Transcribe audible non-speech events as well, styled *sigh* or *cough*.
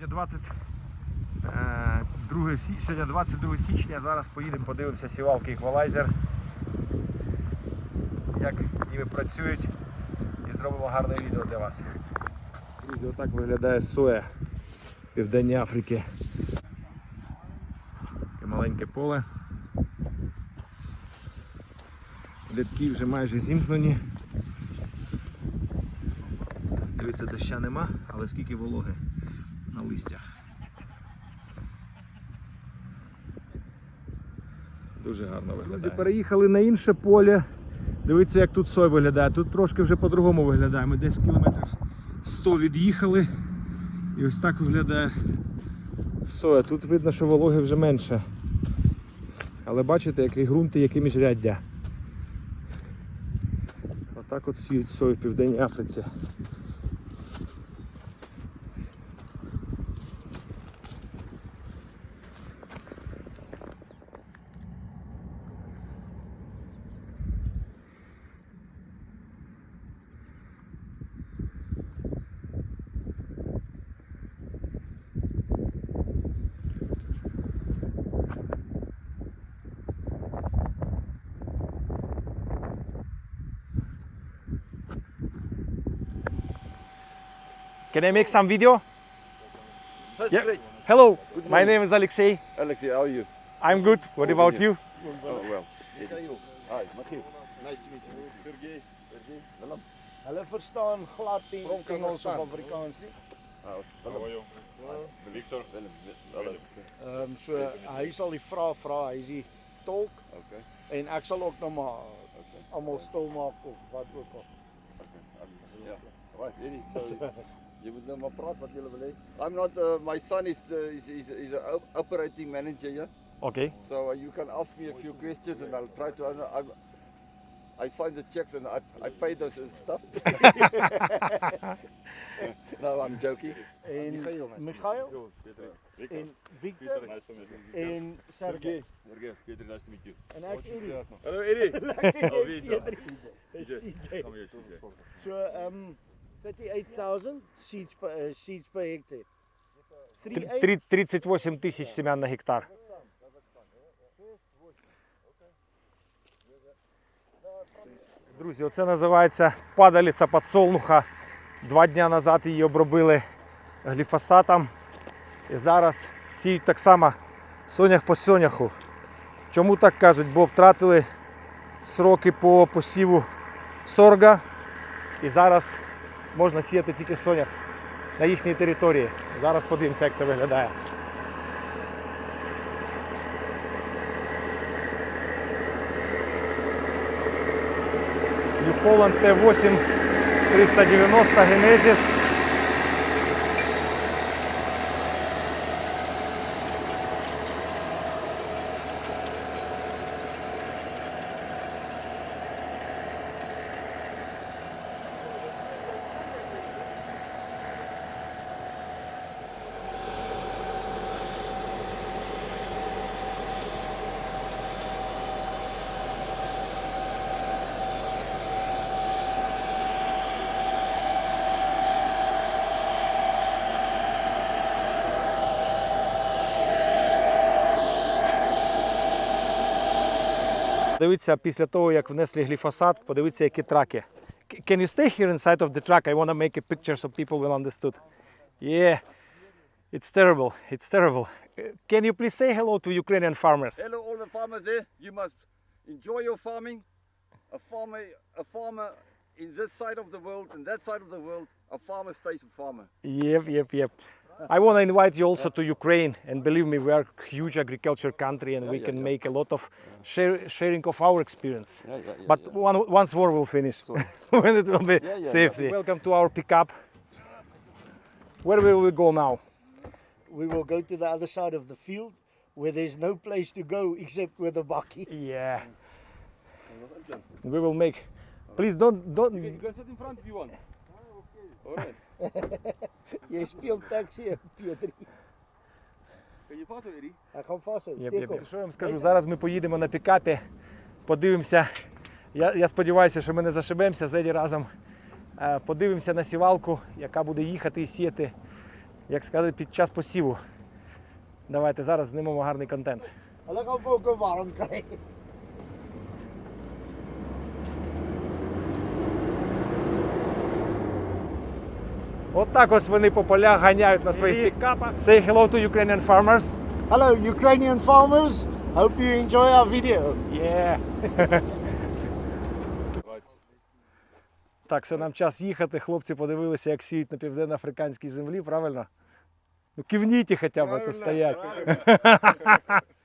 Сьогодні 20, е, 2 сьогодні 22 січня. Зараз поїдемо, подивимося сівалки еквалайзер. Як ними працюють і зробимо гарне відео для вас. Друзі, отак виглядає соя Південній Африці. Таке маленьке поле. Рядки вже майже зімкнені. Дивіться, доща нема, але скільки вологи на листях. Дуже гарно виглядає. Друзі, переїхали на інше поле. Дивіться, як тут сой виглядає. Тут трошки вже по-другому виглядає. Ми десь кілометрів 100 від'їхали. І ось так виглядає соя. Тут видно, що вологи вже менше. Але бачите, який ґрунт і яке міжряддя. Отак от сіють сою в Південній Африці. Can I make some video? That's Yeah. great. Hello, Good my name is Alexei. Alexei, how are you? I'm good. What Good about to you? Oh, well. Hi, Michiel. Nice to meet you. Sergey. Sergey. Willem. Hulle verstaan glad nie From Engels of Kazakhstan. Afrikaans nie. Willem. Victor. Willem. Willem. Ehm um, so hy sal die vrae vra, hy is die tolk Okay. en ek sal ook nou maar Okay. almal stil maak of wat ook al. Okay. Yeah. Right, Eddie. So *laughs* you moet nou maar praat wat jy wil hê. I'm not uh, my son is the is is is a op- operating manager here. Okay. So uh, you can ask me a few questions and I'll try to. I'm, I sign the checks and I, I pay those and stuff. *laughs* no, I'm joking. En Michael Victor. en Victor Nice to meet you. en Sergey. Sergey, Peter, nice to meet you. En ek's Eddie. Hallo Eddie. Is? Dis CJ. So ehm um, 38000 seeds per uh, seeds per hectare. 38 38 тисяч семян на гектар. Друзі, оце називається падалиця подсолнуха. Два дні назад її обробили гліфосатом. І зараз сіють так само сонях по соняху. Чому так кажуть? Бо втратили сроки по посіву сорга. І зараз можна сіяти тільки сонях на їхній території. Зараз подивимося, як це виглядає. New Holland T8 390 Genesis. Подивіться після того, як внесли гліфосат, подивіться, які траки. К- Can you stay here inside of the truck? I want to make a picture so people will understood. Yeah, it's terrible. It's terrible. Uh, Can you please say hello to Ukrainian farmers? Hello, all the farmers there. You must enjoy your farming. A farmer, a farmer in this side of the world and that side of the world, a farmer stays a farmer. Yep, yep, yep. I want to invite you also to Ukraine, and believe me, we are a huge agriculture country, and we yeah, can yeah. make a lot of share, sharing of our experience. Yeah, yeah, yeah, but yeah. One, once war will finish, *laughs* when it will be Yeah, yeah, safety. Welcome to our pickup. Where will we go now? we will go to the other side of the field where there's no place to go except with a bakkie. Yeah. We will make. Please don't don't. can sit in front if you want. Alright. Jy speel taxi, Pietri. Kan je vast. Yep, Steek yep, hom. Що я вам скажу? Зараз ми поїдемо на пікапі, подивимося. Я, я сподіваюся, що ми не зашибемося з Еді разом. Е, Подивимося на сівалку, яка буде їхати і сіяти як сказати, під час посіву. Давайте зараз знімемо гарний контент. Gaan vir ook warm. От так ось вони по полях ганяють на своїх пікапах. Say hello to Ukrainian farmers. Hello Ukrainian farmers. Hope you enjoy our video. Yeah. *laughs* Так, це нам час їхати. Хлопці подивилися, як сіють на південно-африканській землі, правильно? Ну кивніть хоча б, а то стоять. *laughs*